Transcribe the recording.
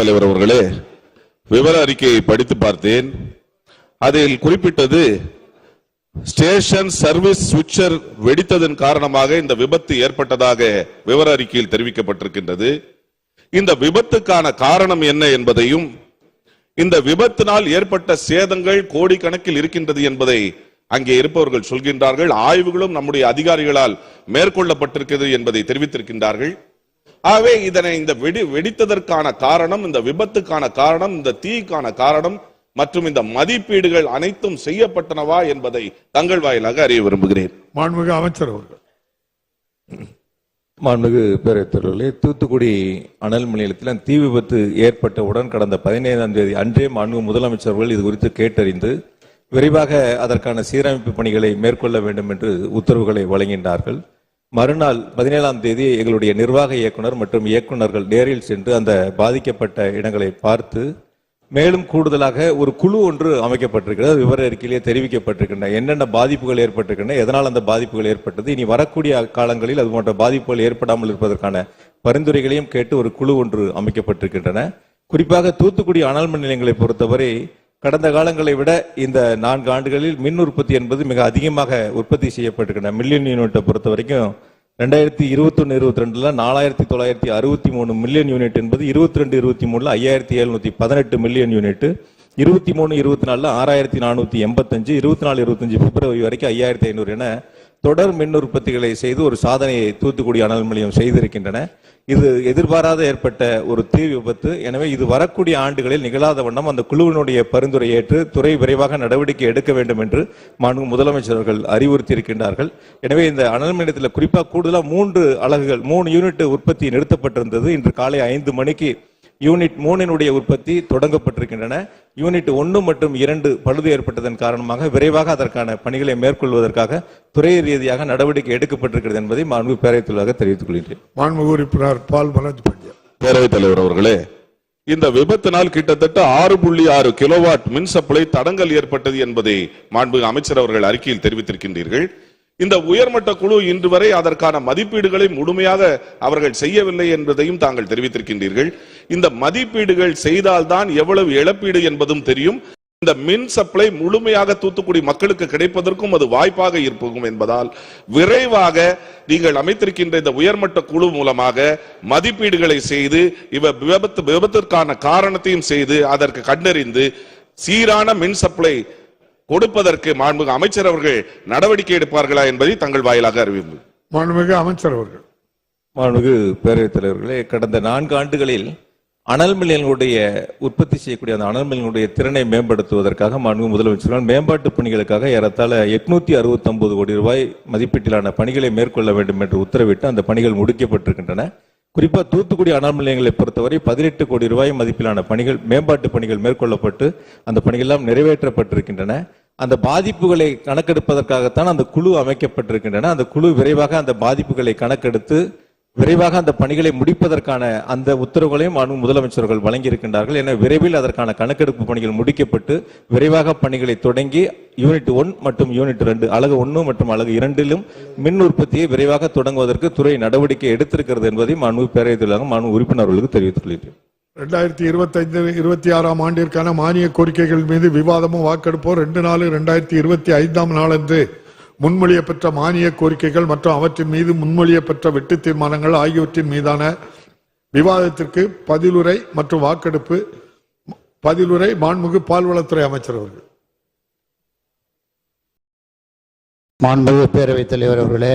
தலைவர் அவர்களே விவர அறிக்கையை படித்து பார்த்தேன். அதில் குறிப்பிட்டது ஸ்டேஷன் சர்வீஸ் சுவிட்சர் வெடித்ததன் காரணமாக இந்த விபத்து ஏற்பட்டதாக விவர அறிக்கையில் தெரிவிக்கப்பட்டிருக்கின்றது. இந்த விபத்துக்கான காரணம் என்ன என்பதையும் இந்த விபத்தினால் ஏற்பட்ட சேதங்கள் கோடிக்கணக்கில் இருக்கின்றது என்பதை அங்கே இருப்பவர்கள் சொல்கின்றார்கள். ஆய்வுகளும் நம்முடைய அதிகாரிகளால் மேற்கொள்ளப்பட்டிருக்கிறது என்பதை தெரிவித்திருக்கின்றார்கள். ஆகவே இதனை இந்த வெடி வெடித்ததற்கான காரணம் இந்த விபத்துக்கான காரணம் இந்த தீக்கான காரணம் மற்றும் இந்த மதிப்பீடுகள் அனைத்தும் செய்யப்பட்டனவா என்பதை தங்கள் வாயிலாக அறிய விரும்புகிறேன். மாண்புமிகு அமைச்சர் அவர்கள். மாண்புமிகு பேரவைத் தலைவர்களே தூத்துக்குடி அனல் நிலையத்தில் தீ விபத்து ஏற்பட்டவுடன் கடந்த பதினைந்தாம் தேதி அன்றே மாண்புமிகு முதலமைச்சர் அவர்கள் இது குறித்து கேட்டறிந்து விரைவாக அதற்கான சீரமைப்பு பணிகளை மேற்கொள்ள வேண்டும் என்று உத்தரவுகளை வழங்கினார்கள். மறுநாள் பதினேழாம் தேதி எங்களுடைய நிர்வாக இயக்குனர் மற்றும் இயக்குனர்கள் நேரில் சென்று அந்த பாதிக்கப்பட்ட இடங்களை பார்த்து மேலும் கூடுதலாக ஒரு குழு ஒன்று அமைக்கப்பட்டிருக்கிறது. விவர அறிக்கையிலே தெரிவிக்கப்பட்டிருக்கின்றன. என்னென்ன பாதிப்புகள் ஏற்பட்டிருக்கின்றன எதனால் அந்த பாதிப்புகள் ஏற்பட்டது இனி வரக்கூடிய காலங்களில் அது போன்ற பாதிப்புகள் ஏற்படாமல் இருப்பதற்கான பரிந்துரைகளையும் கேட்டு ஒரு குழு ஒன்று அமைக்கப்பட்டிருக்கின்றன. குறிப்பாக தூத்துக்குடி அனல் மின் நிலையங்களை பொறுத்தவரை கடந்த காலங்களை விட இந்த நான்கு ஆண்டுகளில் மின் உற்பத்தி என்பது மிக அதிகமாக உற்பத்தி செய்யப்பட்டிருக்கின்றன. மில்லியன் யூனிட்டை பொறுத்த வரைக்கும் ரெண்டாயிரத்தி இருபத்தொன்னு இருபத்தி ரெண்டுல நாலாயிரத்தி தொள்ளாயிரத்தி அறுபத்தி மூணு மில்லியன் யூனிட் என்பது இருபத்தி ரெண்டு இருபத்தி மூணுல ஐயாயிரத்தி எழுநூத்தி பதினெட்டு மில்லியன் யூனிட் இருபத்தி மூணு இருபத்தி நாலுல ஆறாயிரத்தி நானூத்தி எண்பத்தஞ்சு இருபத்தி நாலு இருபத்தஞ்சு பிப்ரவரி வரைக்கும் ஐயாயிரத்தி ஐநூறு என தொடர் மின் உற்பத்திகளை செய்து ஒரு சாதனையை தூத்துக்குடி அனல் நிலையம் செய்திருக்கின்றன. இது எதிர்பாராத ஏற்பட்ட ஒரு தீ விபத்து. எனவே இது வரக்கூடிய ஆண்டுகளில் நிகழாத வண்ணம் அந்த குழுவினுடைய பரிந்துரை ஏற்று துறை விரைவாக நடவடிக்கை எடுக்க வேண்டும் என்று மாண்பு முதலமைச்சர்கள் அறிவுறுத்தி இருக்கின்றார்கள் எனவே இந்த அனல் நிலையத்தில் குறிப்பாக கூடுதலாக மூன்று அலகுகள் மூணு யூனிட் உற்பத்தி நிறுத்தப்பட்டிருந்தது. இன்று காலை ஐந்து மணிக்கு யூனிட் மூணினுடைய உற்பத்தி தொடங்கப்பட்டிருக்கின்றன. யூனிட் ஒன்று மற்றும் இரண்டு பழுது ஏற்பட்டதன் காரணமாக விரைவாக அதற்கான பணிகளை மேற்கொள்வதற்காக துறை ரீதியாக நடவடிக்கை எடுக்கப்பட்டிருக்கிறது என்பதை மாண்பு பேரவைத் தலைவராக தெரிவித்துக் கொள்கிறேன் மாண்புமிகு உறுப்பினர் பால் மனோஜ் பேரவைத் தலைவர் அவர்களே இந்த விபத்தினால் கிட்டத்தட்ட ஆறு புள்ளி ஆறு கிலோவாட் மின் சப்ளை தடங்கல் ஏற்பட்டது என்பதை மாண்பு அமைச்சர் அவர்கள் அறிக்கையில் தெரிவித்திருக்கின்றீர்கள். இந்த உயர்மட்ட குழு இன்று வரை அதற்கான மதிப்பீடுகளை முழுமையாக அவர்கள் செய்யவில்லை என்பதையும் தாங்கள் தெரிவித்திருக்கின்றீர்கள். இந்த மதிப்பீடுகள் செய்தால்தான் எவ்வளவு இழப்பீடு என்பதும் தெரியும். இந்த மின் சப்ளை முழுமையாக தூத்துக்குடி மக்களுக்கு கிடைப்பதற்கும் அது வாய்ப்பாக இருக்கும் என்பதால் விரைவாக நீங்கள் அமைத்திருக்கின்ற இந்த உயர்மட்ட குழு மூலமாக மதிப்பீடுகளை செய்து இவ விபத்து விபத்திற்கான காரணத்தையும் செய்து அதற்கு கண்டறிந்து சீரான மின் சப்ளை கொடுப்பதற்கு மாண்புமிகு அமைச்சர் அவர்கள் நடவடிக்கை எடுப்பார்களா என்பதை தங்கள் வாயிலாக அறிவிப்பு. மாண்புமிகு அமைச்சர் அவர்கள். மாண்புமிகு பேரவைத் தலைவர்களே கடந்த நான்கு ஆண்டுகளில் அனல் மில்லியங்களுடைய உற்பத்தி செய்யக்கூடிய அந்த அனல் மில்லியங்களுடைய திறனை மேம்படுத்துவதற்காக மாண்புமிகு முதலமைச்சர்கள் மேம்பாட்டு பணிகளுக்காக ஏறத்தாழ எட்நூத்தி அறுபத்தி கோடி ரூபாய் மதிப்பீட்டிலான பணிகளை மேற்கொள்ள வேண்டும் என்று உத்தரவிட்டு அந்த பணிகள் முடிக்கப்பட்டிருக்கின்றன. குறிப்பா தூத்துக்குடி அனல் நிலையங்களை பொறுத்தவரை பதினெட்டு கோடி ரூபாய் மதிப்பிலான பணிகள் மேம்பாட்டு பணிகள் மேற்கொள்ளப்பட்டு அந்த பணிகள் எல்லாம் நிறைவேற்றப்பட்டிருக்கின்றன. அந்த பாதிப்புகளை கணக்கெடுப்பதற்காகத்தான் அந்த குழு அமைக்கப்பட்டிருக்கின்றன. அந்த குழு விரைவாக அந்த பாதிப்புகளை கணக்கெடுத்து விரைவாக அந்த பணிகளை முடிப்பதற்கான அந்த உத்தரவுகளையும் மாண்பு முதலமைச்சர்கள் வழங்கியிருக்கின்றார்கள். என விரைவில் அதற்கான கணக்கெடுப்பு பணிகள் முடிக்கப்பட்டு விரைவாக பணிகளை தொடங்கி யூனிட் ஒன் மற்றும் யூனிட் ரெண்டு அழகு ஒன்று மற்றும் அலகு இரண்டிலும் மின் உற்பத்தியை விரைவாக தொடங்குவதற்கு துறை நடவடிக்கை எடுத்திருக்கிறது என்பதையும் மாண்பு பேரவைத் தலைவராக மாண்பு உறுப்பினர்களுக்கு தெரிவித்துள்ளேன் ரெண்டாயிரத்தி இருபத்தைந்து இருபத்தி ஆறாம் ஆண்டிற்கான மானிய கோரிக்கைகள் மீது விவாதமும் வாக்கெடுப்போ ரெண்டு நாலு ரெண்டாயிரத்தி இருபத்தி ஐந்தாம் நாளன்று முன்மொழியப்பெற்ற மானிய கோரிக்கைகள் மற்றும் அவற்றின் மீது முன்மொழியப்பெற்ற வெட்டு தீர்மானங்கள் ஆகியவற்றின் மீதான விவாதத்திற்கு பதிலுரை மற்றும் வாக்கெடுப்பு பதிலுரை மாண்புமிகு பால்வளத்துறை அமைச்சர் அவர்கள். மாண்புமிகு பேரவைத் தலைவர் அவர்களே